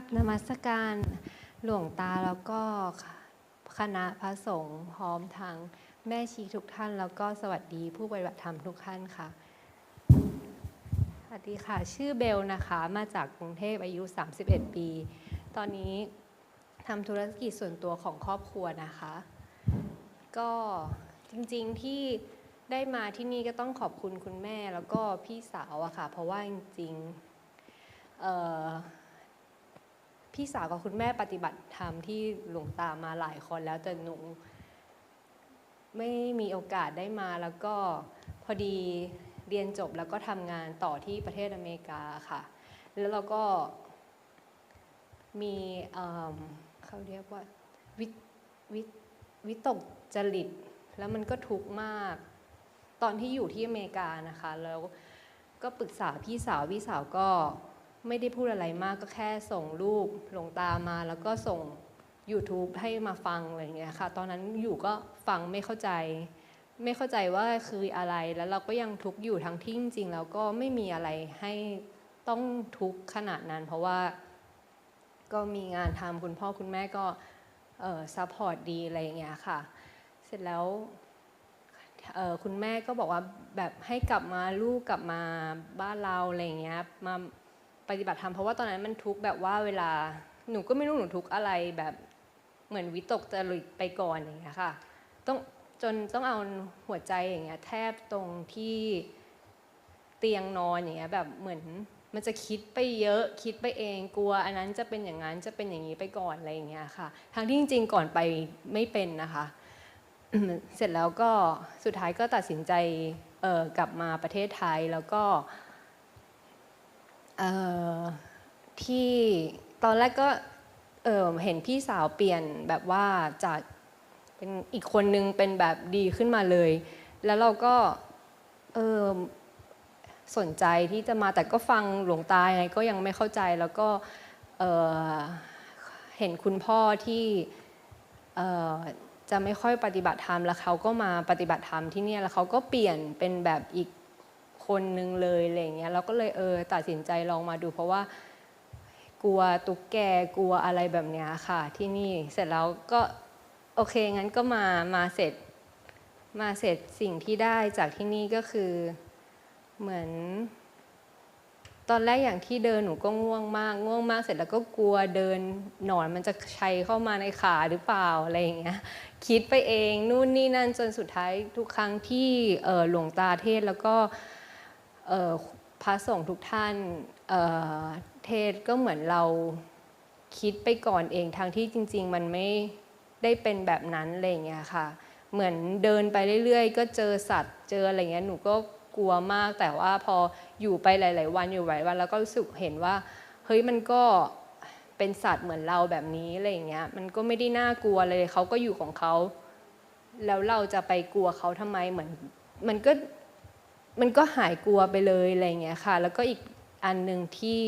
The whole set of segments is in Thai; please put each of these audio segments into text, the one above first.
บนมัสการหลวงตาแล้วก็คณะพระสงฆ์พร้อมทางแม่ชีทุกท่าน แล้วก็สวัสดีผู้ปฏิบัติธรรมทุกท่านค่ะ สวัสดีค่ะ ชื่อเบลนะคะ มาจากกรุงเทพอายุ 31 ปี ตอนนี้ทำธุรกิจส่วนตัวของครอบครัวนะคะ ก็จริงๆที่ได้มาที่นี่ก็ต้องขอบคุณคุณแม่แล้วก็พี่สาวอะค่ะ เพราะว่าจริงๆเอ่อ พี่สาวกับคุณแม่ปฏิบัติธรรมที่หลวงตามาหลายคนแล้วแต่หนูไม่มีโอกาสได้มาแล้วก็พอดีเรียนจบแล้วก็ทำงานต่อที่ประเทศอเมริกาค่ะ แล้วเราก็มีเอิ่มเขาเรียกว่าวิวิวิตกจริต แล้วมันก็ทุกข์มาก ตอนที่อยู่ที่อเมริกานะคะ แล้วก็ปรึกษาพี่สาว พี่สาวก็ ไม่ได้พูดอะไรมากก็แค่ส่งรูปหลวงตามา แล้วก็ส่ง YouTube ให้มาฟังอะไรอย่างเงี้ยค่ะ ตอนนั้นอยู่ก็ฟังไม่เข้าใจ ไม่เข้าใจว่าคืออะไรแล้วเราก็ยังทุกข์อยู่ทั้งที่จริงๆแล้วก็ไม่มีอะไรให้ต้องทุกข์ขนาดนั้น เพราะว่าก็มีงานทำคุณพ่อคุณแม่ก็ซัพพอร์ตดีอะไรอย่างเงี้ยค่ะ เสร็จแล้วคุณแม่ก็บอกว่าแบบให้กลับมาลูกกลับมาบ้านเราอะไรอย่างเงี้ยมา ปฏิบัติธรรมเพราะว่าตอนนั้นมันทุกแบบว่าเวลาหนูก็ไม่รู้หนูทุกอะไรแบบเหมือนวิตกจริตไปก่อนอย่างเงี้ยค่ะต้องจนต้องเอาหัวใจอย่างเงี้ยแทบตรงที่เตียงนอนอย่างเงี้ยแบบเหมือนมันจะคิดไปเยอะคิดไปเองกลัว อันนั้นจะเป็นอย่างนั้นจะเป็นอย่างนี้ไปก่อนอะไรอย่างเงี้ยค่ะทั้งที่จริง ๆ ก่อนไปไม่เป็นนะคะ เสร็จแล้วก็สุดท้ายก็ตัดสินใจกลับมาประเทศไทยแล้วก็ ที่ตอนแรกก็เเห็นพี่สาวเปลี่ยนแบบว่าจากเป็นอีกคนนึงเป็นแบบดีขึ้นมาเลย แล้วเราก็เสนใจที่จะมาแต่ก็ฟังหลวงตายไงก็ยังไม่เข้าใจแล้วก็เเห็นคุณพ่อที่จะไม่ค่อยปฏิบัติธรรมแล้วเขาก็มาปฏิบัติธรรมที่นี่แล้วเขาก็เปลี่ยนเป็นแบบอีก คนนึงเลยอะไรเงี้ยเราก็เลยเออตัดสินใจลองมาดู เพราะว่ากลัวตุ๊กแกกลัวอะไรแบบเนี้ยค่ะ ที่นี่เสร็จแล้วก็โอเคงั้นก็มามาเสร็จมาเสร็จสิ่งที่ได้จากที่นี่ก็คือเหมือน ตอนแรกอย่างที่เดินหนูก็ง่วงมาก ง่วงมากเสร็จแล้วก็กลัวเดินหนอนมันจะชัยเข้ามาในขาหรือเปล่าอะไรอย่างเงี้ยคิดไปเองนู่นนี่นั่นจนสุดท้ายทุกครั้งที่หลวงตาเทศแล้วก็ พระสงฆ์ทุกท่านเเทศก็เหมือนเราคิดไปก่อนเองทั้งที่จริง ๆ มันไม่ได้เป็นแบบนั้นอะไรเงี้ยค่ะ เหมือนเดินไปเรื่อยๆ ก็เจอสัตว์เจออะไรเงี้ยหนูก็กลัวมาก แต่ว่าพออยู่ไปหลาย ๆ วันอยู่หลายวันแล้วก็รู้สึกเห็นว่า เฮ้ยมันก็เป็นสัตว์เหมือนเราแบบนี้อะไรเงี้ยมันก็ไม่ได้น่ากลัวเลยเขาก็อยู่ของเขาแล้วเราจะไปกลัวเขาทำไมเหมือน มันก็ มันก็หายกลัวไปเลยอะไรเงี้ยค่ะ แล้วก็อีกอันหนึ่งที่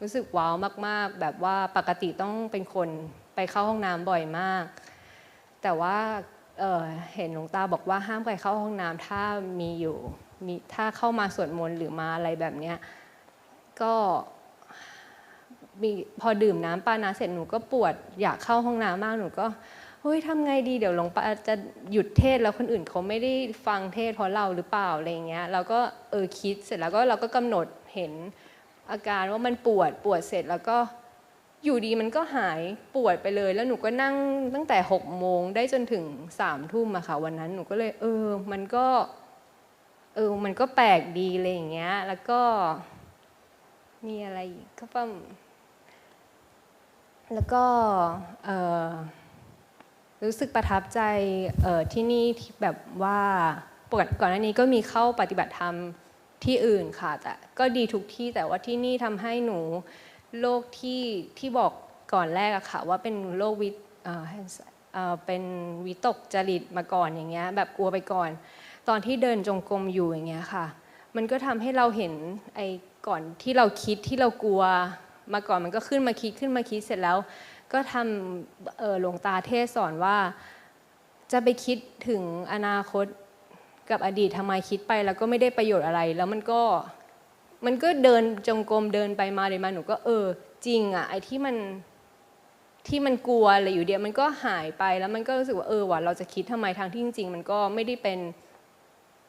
รู้สึกว้าวมาก ๆ แบบว่าปกติต้องเป็นคนไปเข้าห้องน้ำบ่อยมาก แต่ว่าเเห็นหลวงตาบอกว่าห้ามไปเข้าห้องน้ำถ้ามีอยู่มีถ้าเข้ามาสวดมนต์หรือมาอะไรแบบเนี้ยก็มีพอดื่มน้ำปานาเสร็จหนูก็ปวดอยากเข้าห้องน้ำมากหนูก็ เฮ้ยทำไงดีเดี๋ยวหลวงปาจะหยุดเทศแล้วคนอื่นเขาไม่ได้ฟังเทศเพราะเราหรือเปล่าอะไรเงี้ยเราก็เออคิดเสร็จแล้วก็เราก็กำหนดเห็นอาการว่ามันปวดปวดเสร็จแล้วก็อยู่ดีมันก็หายปวดไปเลย แล้วหนูก็นั่งตั้งแต่หกโมงได้จนถึงสามทุ่มอะค่ะวันนั้นหนูก็เลยเออมันก็เออมันก็แปลกดีอะไรอย่างเงี้ย แล้วก็มีอะไรก็ประมแล้วก็เออ รู้สึกประทับใจที่นี่แบบว่าปกติก่อนหน้านี้ก็มีเข้าปฏิบัติธรรมที่อื่นค่ะแต่ก็ดีทุกที่แต่ว่าที่นี่ทำให้หนูโรคที่ที่บอกก่อนแรกอะค่ะว่าเป็นโรควิตเอ่อเอ่อเป็นวิตกจริตมาก่อนอย่างเงี้ยแบบกลัวไปก่อน ตอนที่เดินจงกรมอยู่อย่างเงี้ยค่ะ มันก็ทำให้เราเห็นไอ้ก่อนที่เราคิดที่เรากลัวมาก่อนมันก็ขึ้นมาคิดขึ้นมาคิดเสร็จแล้ว ก็ทำหลวงตาเทศสอนว่าจะไปคิดถึงอนาคตกับอดีตทำไมคิดไปแล้วก็ไม่ได้ประโยชน์อะไร แล้วมันก็มันก็เดินจงกรมเดินไปมาเดินมาหนูก็เออ จริงอะไอ้ที่มันที่มันกลัวอะไรอยู่เดียวมันก็หายไปแล้วมันก็รู้สึกว่าเออว่ะเราจะคิดทำไมทางที่จริง ๆ มันก็ไม่ได้เป็น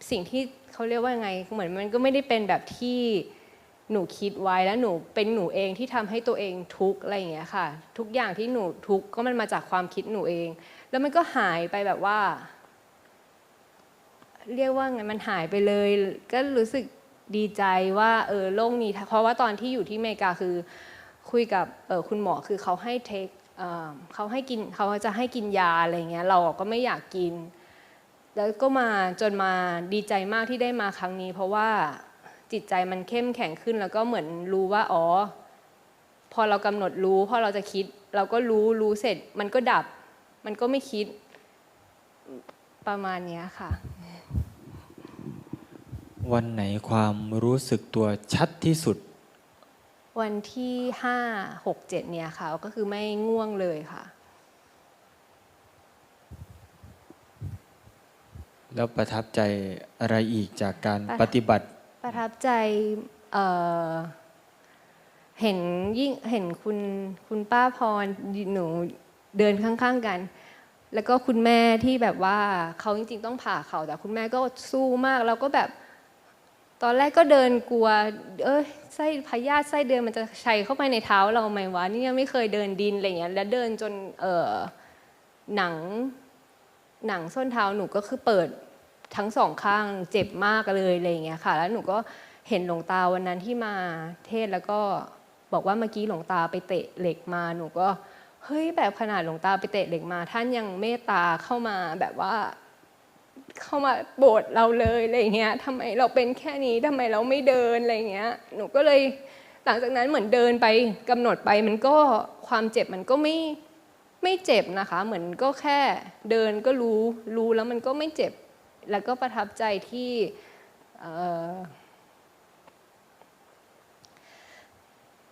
สิ่งที่เขาเรียกว่าไงเหมือนมันก็ไม่ได้เป็นแบบที่ หนูคิดไว้แล้วหนูเป็นหนูเองที่ทำให้ตัวเองทุกข์อะไรอย่างเงี้ยค่ะ ทุกอย่างที่หนูทุกข์ก็มันมาจากความคิดหนูเอง แล้วมันก็หายไปแบบว่า เรียกว่าไงมันหายไปเลย ก็รู้สึกดีใจว่าเออโลกนี้ เพราะว่าตอนที่อยู่ที่อเมริกาคือคุยกับออคุณหมอคือเขาให้เทคเเขาให้กินเขาจะให้กินยาอะไรเงี้ย เราก็ไม่อยากกิน แล้วก็มาจนมาดีใจมากที่ได้มาครั้งนี้ เพราะว่า จิตใจมันเข้มแข็งขึ้น แล้วก็เหมือนรู้ว่าอ๋อ พอเรากำหนดรู้พอเราจะคิด เราก็รู้รู้เสร็จ มันก็ดับ มันก็ไม่คิดประมาณเนี้ยค่ะ วันไหนความรู้สึกตัวชัดที่สุด วันที่ห้าหกเจ็ดเนี่ยค่ะ ก็คือไม่ง่วงเลยค่ะแล้วประทับใจอะไรอีกจากการประทับปฏิบัติ ประทับใจเเห็นยิ่งเห็นคุณคุณป้าพรหนูเดินข้างๆกัน แล้วก็คุณแม่ที่แบบว่าเขาจริงๆต้องผ่าเขาแต่คุณแม่ก็สู้มากแล้วก็แบบตอนแรกก็เดินกลัว เอ้ยไส้พยาธิไส้เดือนมันจะชัยเข้าไปในเท้าเราไหมวะนี่ยังไม่เคยเดินดินอะไรเงี้ยแล้วเดินจนเออหนังหนังส้นเท้าหนูก็คือเปิด ทั้งสองข้างเจ็บมากเลยอะไรเงี้ยค่ะ แล้วหนูก็เห็นหลวงตาวันนั้นที่มาเทศแล้วก็บอกว่าเมื่อกี้หลวงตาไปเตะเหล็กมาหนูก็เฮ้ยแบบขนาดหลวงตาไปเตะเหล็กมา ท่านยังเมตตาเข้ามาแบบว่าเข้ามาโบสเราเลยอะไรเงี้ยทำไมเราเป็นแค่นี้ทำไมเราไม่เดินอะไรเงี้ยหนูก็เลยหลังจากนั้นเหมือนเดินไปกำหนดไปมันก็ความเจ็บมันก็ไม่ไม่เจ็บนะคะ เหมือนก็แค่เดินก็รู้รู้แล้วมันก็ไม่เจ็บ แล้วก็ประทับใจที่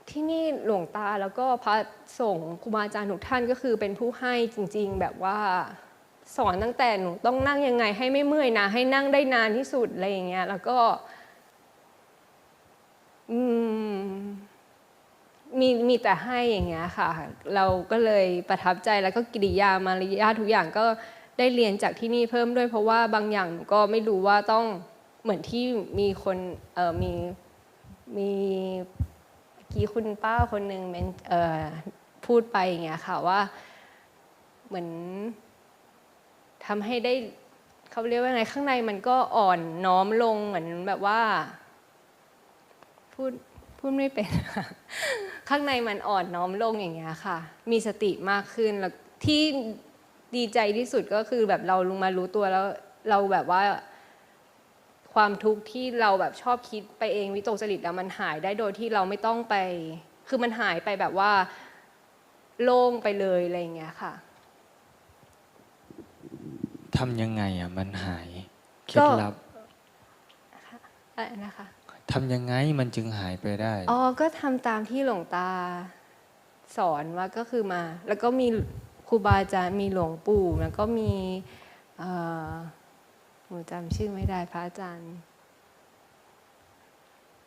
ที่นี่หลวงตาแล้วก็พระสงฆ์ครูบาอาจารย์ทุกท่านก็คือเป็นผู้ให้จริง ๆ แบบว่าสอนตั้งแต่หนูต้องนั่งยังไงให้ไม่เมื่อยนะ ให้นั่งได้นานที่สุดอะไรอย่างเงี้ยแล้วก็มมีมีแต่ให้อย่างเงี้ยค่ะ เราก็เลยประทับใจแล้วก็กิริยามารยาททุกอย่างก็ ได้เรียนจากที่นี่เพิ่มด้วยเพราะว่าบางอย่างหนูก็ไม่รู้ว่าต้องเหมือนที่มีคนเออมีมีเมื่อกี้คุณป้าคนหนึ่งเออพูดไปอย่างเงี้ยค่ะว่าเหมือนทำให้ได้เขาเรียกว่าไงข้างในมันก็อ่อนน้อมลงเหมือนแบบว่า พูดพูดไม่เป็นข้างในมันอ่อนน้อมลงอย่างเงี้ยค่ะ มีสติมากขึ้นแล้วที่ ดีใจที่สุดก็คือแบบเราลงมารู้ตัวแล้วเราแบบว่า ความทุกข์ที่เราแบบชอบคิดไปเองวิตกจริตแล้วมันหายได้โดยที่เราไม่ต้องไป คือมันหายไปแบบว่าโล่งไปเลยอะไรอย่างเงี้ยค่ะทำยังไงอะมันหายเคล็ดลับอะไรนะคะทำยังไงมันจึงหายไปได้อ๋อก็ทำตามที่หลวงตาสอนว่าก็คือมา แล้วก็มี ครูบาอาจารย์มีหลวงปู่แล้วก็มีเอ่อหนูจำชื่อไม่ได้พระอาจารย์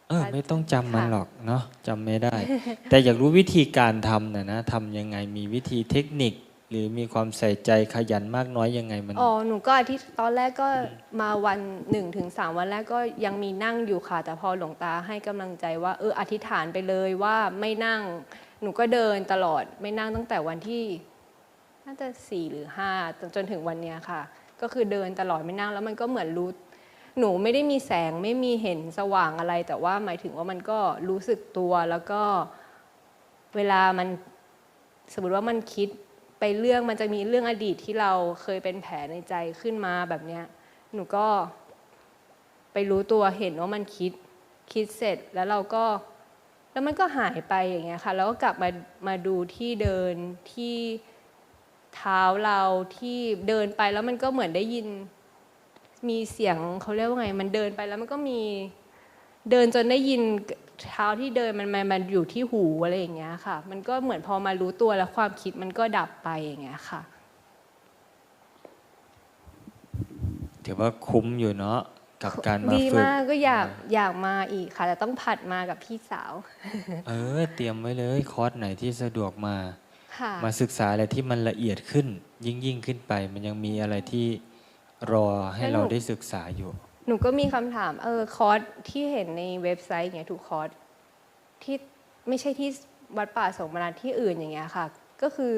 เออไม่ต้องจำมันค่ะหรอกเนาะจำไม่ได้ แต่อยากรู้วิธีการทำนะนะทำยังไงมีวิธีเทคนิค หรือมีความใส่ใจขยันมากน้อยยังไงมันอ๋อหนูก็อาทิตย์ตอนแรกก็มาวันหนึ่งถึงสามวันแรกก็ยังมีนั่งอยู่ค่ะ แต่พอหลวงตาให้กำลังใจว่าเอออธิษฐานไปเลยว่าไม่นั่ง หนูก็เดินตลอดไม่นั่งตั้งแต่วันที่ น่าจะสี่หรือห้าจนถึงวันเนี้ยค่ะ ก็คือเดินตลอดไม่นั่งแล้วมันก็เหมือนรู้หนูไม่ได้มีแสงไม่มีเห็นสว่างอะไร แต่ว่าหมายถึงว่ามันก็รู้สึกตัวแล้วก็เวลามันสมมติว่ามันคิดไปเรื่องมันจะมีเรื่องอดีตที่เราเคยเป็นแผลในใจขึ้นมาแบบเนี้ยหนูก็ไปรู้ตัวเห็นว่ามันคิดคิดเสร็จแล้วเราก็แล้วมันก็หายไปอย่างเงี้ยค่ะ แล้วก็กลับมามาดูที่เดินที่ เท้าเราที่เดินไปแล้วมันก็เหมือนได้ยิน มีเสียงเขาเรียกว่าไง มันเดินไปแล้วมันก็มีเดินจนได้ยินเท้าที่เดินมันมันมันอยู่ที่หูอะไรอย่างเงี้ยค่ะ มันก็เหมือนพอมารู้ตัวแล้วความคิดมันก็ดับไปอย่างเงี้ยค่ะถือว่าคุ้มอยู่เนาะกับการมาดีฝึกมากก็อยากอยากมาอีกค่ะแต่ต้องผัดมากับพี่สาว เออ เตรียมไว้เลยคอร์สไหนที่สะดวกมา มาศึกษาอะไรที่มันละเอียดขึ้น ยิ่งยิ่งขึ้นไป มันยังมีอะไรที่รอให้เราได้ศึกษาอยู่ หนูก็มีคำถามเออคอร์สที่เห็นในเว็บไซต์อย่างเงี้ยทุกคอร์สที่ไม่ใช่ที่วัดป่าสงฆ์มานานที่อื่นอย่างเงี้ยค่ะ ก็คือ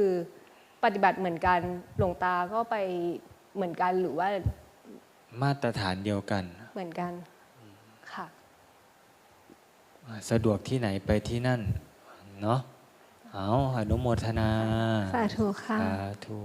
ปฏิบัติเหมือนกันหลวงตาก็ไปเหมือนกันหรือว่ามาตรฐานเดียวกัน เหมือนกันค่ะ สะดวกที่ไหนไปที่นั่นเนาะ เอาอนุโมทนา สาธุค่ะ สาธุ